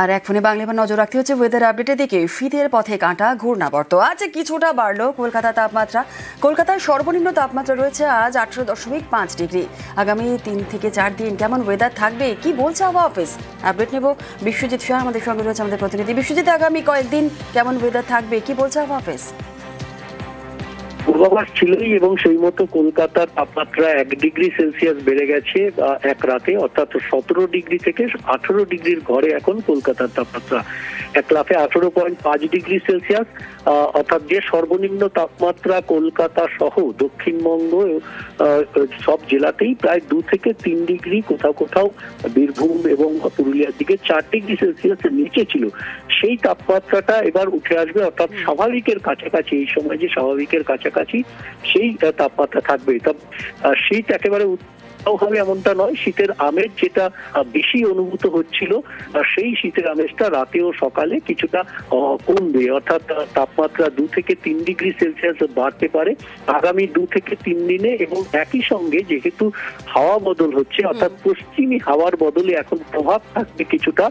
আর এখনই বাংলা নজর রাখতে হচ্ছে ওয়েদার আপডেটের দিকে। শীতের পথে কাঁটা, ঘূর্ণাবর্ত। আজ কিছুটা বাড়লো কলকাতা তাপমাত্রা। কলকাতার সর্বনিম্ন তাপমাত্রা রয়েছে আজ আঠারো দশমিক পাঁচ ডিগ্রি। আগামী তিন থেকে চার দিন কেমন ওয়েদার থাকবে, কি বলছে আবহাওয়া অফিস আপডেট নেব বিশ্বজিৎ শাহ, আমাদের সঙ্গে রয়েছে আমাদের প্রতিনিধি। বিশ্বজিৎ, আগামী কয়েকদিন কেমন ওয়েদার থাকবে, কি বলছে আবহাওয়া অফিস পূর্বাভাস ছিলই এবং সেই মতো কলকাতার তাপমাত্রা এক ডিগ্রি সেলসিয়াস বেড়ে গেছে এক রাতে অর্থাৎ সতেরো ডিগ্রি থেকে আঠারো ডিগ্রির ঘরে এখন কলকাতার তাপমাত্রা। এক লাফে আঠারো পয়েন্ট পাঁচ ডিগ্রি সেলসিয়াস অর্থাৎ যে সর্বনিম্ন তাপমাত্রা কলকাতা সহ দক্ষিণবঙ্গ সব জেলাতেই প্রায় দু থেকে তিন ডিগ্রি কোথাও কোথাও বীরভূম এবং পুরুলিয়ার দিকে চার ডিগ্রি সেলসিয়াসের নিচে ছিল। সেই তাপমাত্রাটা এবার উঠে আসবে অর্থাৎ স্বাভাবিকের কাছাকাছি এই সময় যে স্বাভাবিকের কাছাকাছি সেই তাপমাত্রা থাকবে। তা আহ, শীত একেবারে হবে এমনটা নয় শীতের আমেজ যেটা বেশি অনুভূত হচ্ছিল সেই শীতের আমেজটা রাতে ও সকালে কিছুটা কমবে। অর্থাৎ তাপমাত্রা দু থেকে তিন ডিগ্রি সেলসিয়াস বাড়তে পারে আগামী দু থেকে তিন দিনে এবং একই সঙ্গে যেহেতু হাওয়া বদল হচ্ছে অর্থাৎ পশ্চিমী হাওয়ার বদলে এখন প্রভাব থাকবে কিছুটা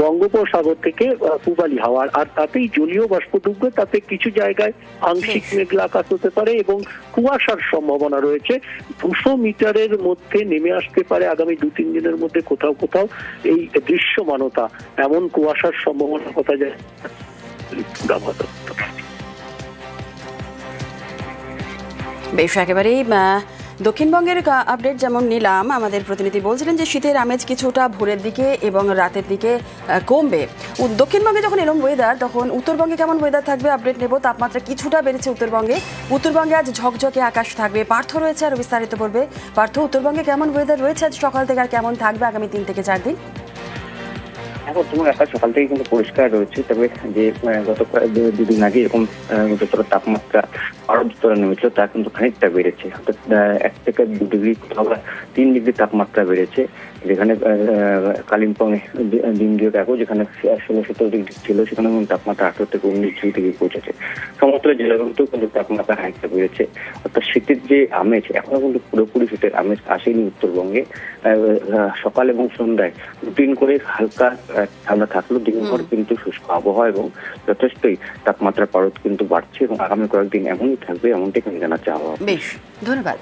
বঙ্গোপসাগর থেকে পূবালি হাওয়ার আর তাতেই জলীয় বাষ্প ডুববে তাতে কিছু জায়গায় আংশিক মেঘলা আকাশ হতে পারে এবং কুয়াশার সম্ভাবনা রয়েছে। দুশো মিটারের মধ্যে নেমে আসতে পারে আগামী দু, তিন দিনের মধ্যে কোথাও কোথাও। এই দৃশ্যমানতা, এমন কুয়াশার সম্ভাবনা কথা যায় বেশ, একেবারেই দক্ষিণবঙ্গের আপডেট যেমন নিলাম, আমাদের প্রতিনিধি বলছিলেন যে শীতের আমেজ কিছুটা ভোরের দিকে এবং রাতের দিকে কমবে। দক্ষিণবঙ্গে যখন এরম ওয়েদার তখন উত্তরবঙ্গে কেমন ওয়েদার থাকবে আপডেট নেব, তাপমাত্রা কিছুটা বেড়েছে উত্তরবঙ্গে। উত্তরবঙ্গে আজ ঝকঝকে আকাশ থাকবে, পার্থ রয়েছে আর বিস্তারিত পড়বে পার্থ, উত্তরবঙ্গে কেমন ওয়েদার রয়েছে আজ সকাল থেকে আর কেমন থাকবে আগামী তিন থেকে চার দিন? এখন তোমার আকাশ সকাল থেকে কিন্তু পরিষ্কার রয়েছে, তবে যে গত দুদিন আগে এরকম যতটা তাপমাত্রা আরও যতটা নেমেছিল, তা কিন্তু খানিকটা বেড়েছে। অর্থাৎ এক থেকে দু ডিগ্রি কোথাও তিন ডিগ্রি তাপমাত্রা বেড়েছে, যেখানে কালিম্পং দিন দিয়ে দেখো যেখানে ষোলো সতেরো ডিগ্রি ছিল, সেখানে কিন্তু তাপমাত্রা আঠারো থেকে উনিশ ডিগ্রি থেকে পৌঁছেছে। সমস্ত জেলাগুলোতেও কিন্তু তাপমাত্রা খানিকটা বেড়েছে। অর্থাৎ শীতের যে আমেজ এখনও কিন্তু পুরোপুরি শীতের আমেজ আসেনি উত্তরবঙ্গে। সকাল এবং সন্ধ্যায় রুটিন করে হালকা ঠান্ডা থাকলেও দিনভর কিন্তু শুষ্ক আবহাওয়া এবং যথেষ্টই তাপমাত্রার পারদ কিন্তু বাড়ছে এবং আগামী কয়েকদিন এমনই থাকবে এমনটাই কিন্তু জানাচ্ছে আবহাওয়া। বেশ ধন্যবাদ।